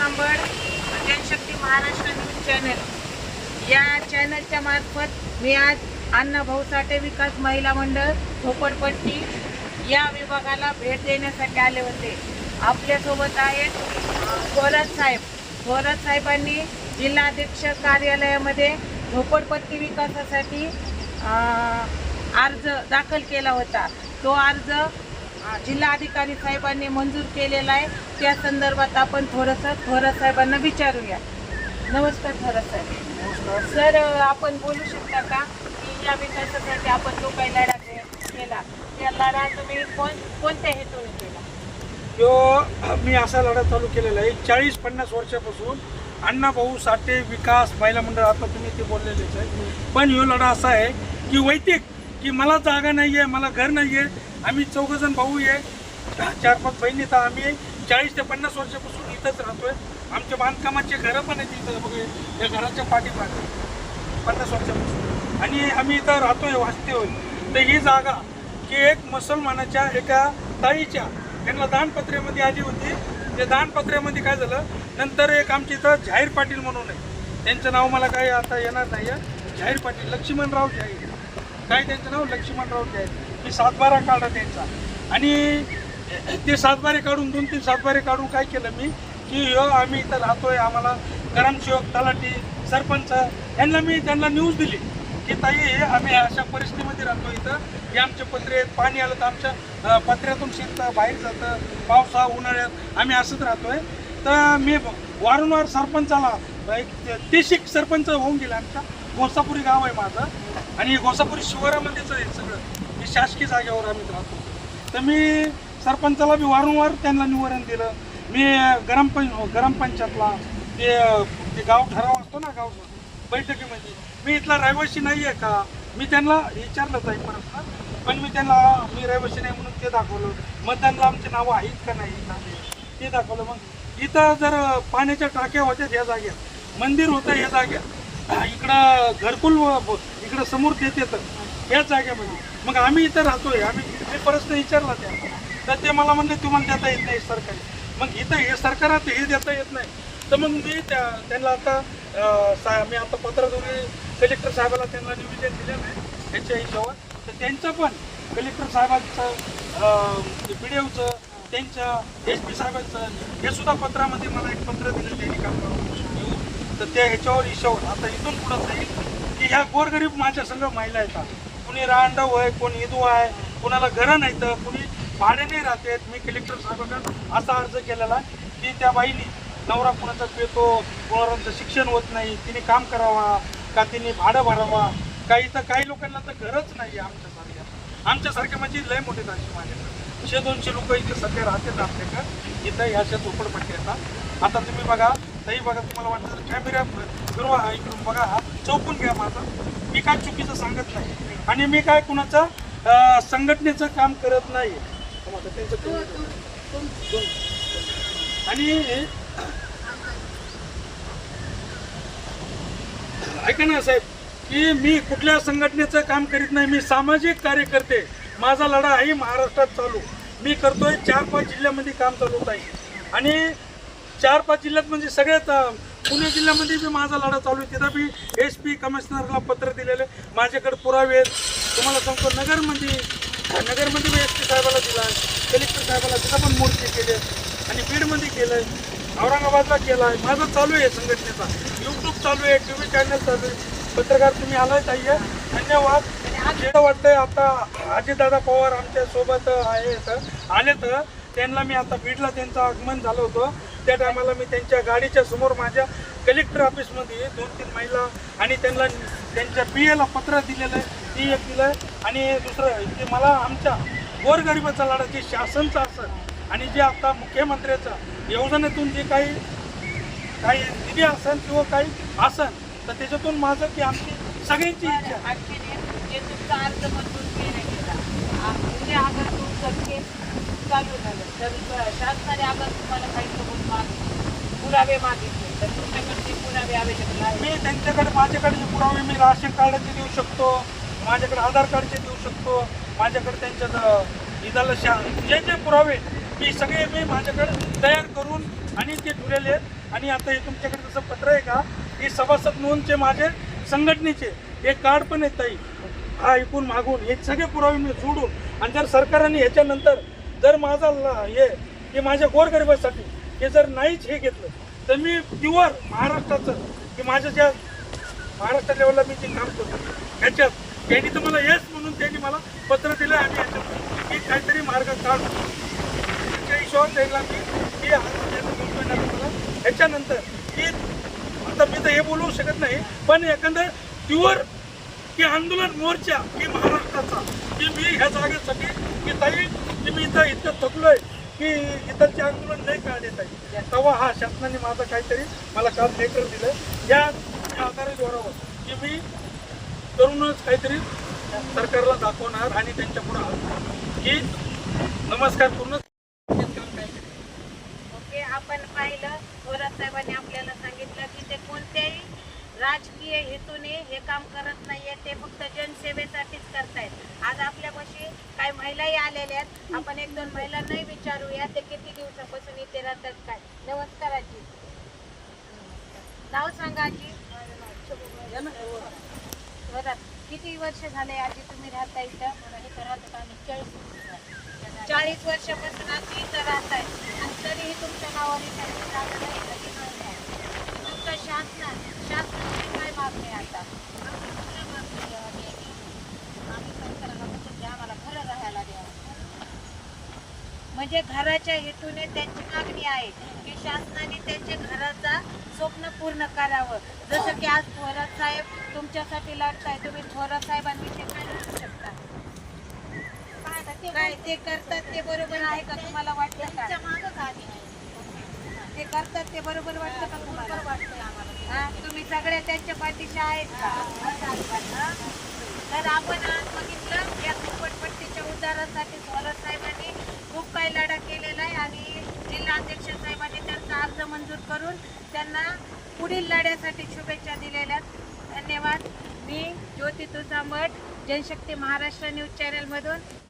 Kambad Janshakti Maharashtra news channel. या चॅनलच्या मार्फत मी आज अण्णा भाऊ साठे विकास महिला मंडळ झोपडपट्टी या विभागाला भेट देण्यासाठी आले होते. आपल्यासोबत आहेत अं, थोरात साहेब. थोरात साहेबांनी जिल्हाध्यक्ष कार्यालयामध्ये झोपडपट्टी विकासासाठी अर्ज दाखल केला होता. तो अर्ज जिल्हाधिकारी साहेबांनी मंजूर केलेला आहे. त्या संदर्भात आपण थोडंसं थोरात साहेबांना विचारूया. नमस्कार थोरात साहेब. सर आपण बोलू शकता का की या विकासासाठी आपण जो काही लढा केला त्या लढा तुम्ही कोण कोणत्या हेतूने केला? जो मी असा लढा चालू केलेला आहे. चाळीस पन्नास वर्षापासून अण्णाभाऊ साठे विकास महिला मंडळ आता तुम्ही ते बोललेलेच आहे. पण ह्यो लढा असा आहे की वैतिक की मला जागा नाही आहे मला घर नाही आहे आम्ही चौघजण भाऊ आहे. चार पाच बहिणी तर आम्ही चाळीस ते पन्नास वर्षापासून इथंच राहतोय. आमच्या बांधकामाचे घरं पण आहेत इथं बघा या घराच्या पाठीमागे. पन्नास वर्षापासून. आणि आम्ही इथं राहतोय वाचते होय तर ही जागा की एक मुसलमानाच्या एका ताईच्या त्यांना दानपत्रेमध्ये आली होती. त्या दानपत्र्यामध्ये काय झालं? नंतर एक आमच्या इथं जाहीर पाटील म्हणून आहे. त्यांचं नाव मला काही आता येणार नाही आहे जाहीर पाटील लक्ष्मणराव जाहीर काय त्यांचं नाव? लक्ष्मणराव जाहीर मी सातबारा काढला त्यांचा. आणि ते सातबारे काढून दोन तीन सातबारे काढून काय केलं मी? की यो आम्ही इथं राहतोय आम्हाला ग्रामसेवक तलाठी सरपंच यांना मी त्यांना न्यूज दिली की ताई हे आम्ही अशा परिस्थितीमध्ये राहतो इथं. की आमचे पत्रे आहेत पाणी आलं तर आमच्या पत्र्यातून शिरतं बाहेर जातं पावसा उन्हाळ्यात आम्ही असंच राहतोय. तर मी वारंवार सरपंचाला एक तेशिक सरपंच होऊन गेले आमच्या. गोसापुरी गाव आहे माझं. आणि गोसापुरी शिवारामध्येच आहे सगळं. हे शासकीय जागेवर आम्ही राहतो. तर मी सरपंचाला बी वारंवार त्यांना निवारण दिलं. मी ग्रामपं हो, ग्रामपंचायतला ते ते गाव ठराव असतो ना गाव बैठकीमध्ये. मी इथला रहिवासी नाही आहे का? मी त्यांना विचारलं ताई परत. पण मी त्यांना मी रहिवासी नाही म्हणून ते दाखवलं. मतदानला आमचे नावं आहेत का नाही ते दाखवलं. मग इथं जर पाण्याच्या टाक्या होत्या या जाग्यात. मंदिर होतं या जाग्यात. इकडं घरकुल इकडं समोर देत तर या जागेमध्ये. मग आम्ही इथं राहतोय. आम्ही मी परत विचारला त्या. तर ते मला म्हणले तुम्हाला देता येत नाही सरकारी. मग इथं हे सरकारात हे देता येत नाही. तर मग मी त्या त्यांना आता सा मी आता पत्राद्वारे कलेक्टर साहेबाला त्यांना निवेदन दिलेलं आहे याच्या हिशोबात तर त्यांचं पण कलेक्टर साहेबांचं बी डी ओचं त्यांच्या एस पी साहेबांचं हे सुद्धा पत्रामध्ये मला एक पत्र दिलं त्यांनी काम तर त्या ह्याच्यावर हिशोब आता इथून पुढं जाईल की ह्या गोरगरीब माझ्या संघ महिला येतात. कुणी रांडव आहे कोणी हिंदू आहे कुणाला घरं नाही तर कुणी भाड्याने राहतात मी कलेक्टर साहेबांना असा अर्ज केलेला आहे की त्या बाईने नवरा कुणाचा पेतो कुणाचं शिक्षण होत नाही तिने काम करावा का तिने भाडं भरावा? काही तर काही लोकांना तर घरच नाही आहे आमच्यासारख्या. आमच्यासारख्या म्हणजे लय मोठे ताशी माझ्याकडे. शे दोनशे लोक इथे सध्या राहतात आपल्याकडे. इथं ह्याच्या अशा झोपडपट्टी येतात. आता तुम्ही बघा तरी बघा तुम्हाला वाटतं तर कॅमेरा फिरवा हा इकडून बघा हा. चौकून घ्या माझा. मी काय चुकीचं सांगत नाही. आणि मी काय कुणाचं संघटनेचं काम करत नाही. आणि ऐका ना साहेब की मी कुठल्या संघटनेचं काम करीत नाही मी सामाजिक कार्यकर्ते. माझा लढा आहे महाराष्ट्रात चालू. मी करतोय चार पाच जिल्ह्यामध्ये काम चालवत आहे. आणि चार पाच जिल्ह्यात म्हणजे सगळ्यात पुणे जिल्ह्यामध्ये बी माझा लढा चालू आहे. तिथं बी एस पी कमिशनरला पत्र दिलेलं आहे. माझ्याकडे पुरावे आहेत. तुम्हाला सांगतो नगरमध्ये म्हणजे, नगरमध्ये म्हणजे मी एस पी साहेबाला दिला आहे. कलेक्टर साहेबाला तिथं पण मोर्चे केले आणि बीडमध्ये केलं आहे. औरंगाबादला केला आहे. माझं चालू आहे संघटनेचा. यूट्यूब चालू आहे टी व्ही चॅनल चालू आहे. पत्रकार तुम्ही आलाय ताई. धन्यवाद. जे वाटतंय आता अजितदादा पवार आमच्यासोबत आहेत. आले तर त्यांना मी आता बीडला त्यांचं आगमन झालं होतं. त्या टायमाला मी त्यांच्या गाडीच्या समोर माझ्या कलेक्टर ऑफिसमध्ये दोन तीन महिला आणि त्यांना त्यांच्या पी एला पत्र दिलेलं आहे ती एक दिलं आहे. आणि दुसरं की मला आमच्या गोरगरिबाचा लढा जे शासनचं असेल आणि जे आता मुख्यमंत्र्याचं योजनेतून जे काही काही निधी असेल किंवा काही असेल तर त्याच्यातून माझं की आमची सगळ्यांची इच्छा आहे. आणखी जे तुमचा अर्ज मंजूर केला गेला आ- उद्या अगर तुमचं केस चालू झालं तर शासनाने अगर तुम्हाला काही सबूत माग पुरावे मागितले तर तुमच्याकडे ते पुरावे अवेलेबल आहे मी त्यांच्याकडे माझ्याकडे जे पुरावे मी राशन कार्डाचे देऊ शकतो माझ्याकडे आधार कार्डचे देऊ शकतो माझ्याकडे त्यांच्या इथलं शा जे जे पुरावे मी सगळे मी माझ्याकडे तयार करून आणि ते ठेवलेले आहेत. आणि आता हे तुमच्याकडे जसं पत्र आहे का हे सभासद नोंदचे माझे संघटनेचे हे कार्ड पण येत ताई. हा ऐकून मागून हे सगळे पुरावे मी जोडून आणि जर सरकारने ह्याच्यानंतर जर माझा हे की माझ्या गोरगरिबासाठी हे जर नाहीच हे घेतलं तर मी प्युअर महाराष्ट्राचं की माझ्या ज्या महाराष्ट्र लेवलला मी जे काम करतो ह्याच्यात त्यांनी तर मला येस म्हणून त्यांनी मला पत्र दिलं आणि ह्याच्यात मी काहीतरी मार्ग काढू त्याच्या हिशोबात द्यायला मी हे ह्याच्यानंतर की आता मी तर हे बोलवू शकत नाही पण एकंदर प्युअर की आंदोलन मोर्चा की महाराष्ट्राचा की मी ह्या जागेसाठी की ताई म्हणजे मी इथं इतकं थकलोय की इथलचे आंदोलन नाही का आहे तेव्हा हा शासनाने माझं काहीतरी मला काल लेटर दिलं. या या आधारे जोरावर की मी करूनच काहीतरी सरकारला दाखवणार आणि त्यांच्या की नमस्कार पूर्ण ओके आपण पाहिलं थोरात साहेबांनी आपल्याला सांगितलं की ते कोणत्याही राजकीय हेतूने हे काम करत नाहीये ते फक्त जनसेवेसाठीच करतायत. आज आपल्यापाशी काही महिलाही आलेल्या आहेत. आपण एक दोन महिलांनाही विचारूया ते किती दिवसापासून इथे राहतात काय? नमस्कार आजी. नाव सांगा आजी. थोरात किती वर्ष झाले आजी तुम्ही राहता इथं? चाळीस वर्षापासून आजी इथं राहताय. आणि तरीही तुमच्या नावाने काही जागा नाही कधी नाही. तुमचं शासन शासनाची काय मागणी आहे आता म्हणजे घराच्या हेतूने त्यांची मागणी आहे की शासनाने त्यांच्या घराचा स्वप्न पूर्ण करावं. जसं की आज थोरात साहेब तुमच्यासाठी लढताय तुम्ही थोरात साहेबांविषयी काय बोलू शकता? काय ते करतात ते बरोबर आहे का तुम्हाला वाटतं का? ते करतात ते बरोबर वाटतं का तुम्हाला? हा? तुम्ही सगळे त्यांच्या पाठीशी आहेत का? तर आपण आज बघितलं या झोपडपट्टीच्या उद्धारासाठी थोरात साहेबांनी खूप काही लढा केलेला आहे आणि जिल्हा अध्यक्ष साहेबांनी त्यांचा अर्ज मंजूर करून त्यांना पुढील लढ्यासाठी शुभेच्छा दिलेल्या धन्यवाद. मी ज्योती तुझा मठ जनशक्ती महाराष्ट्र न्यूज चॅनलमधून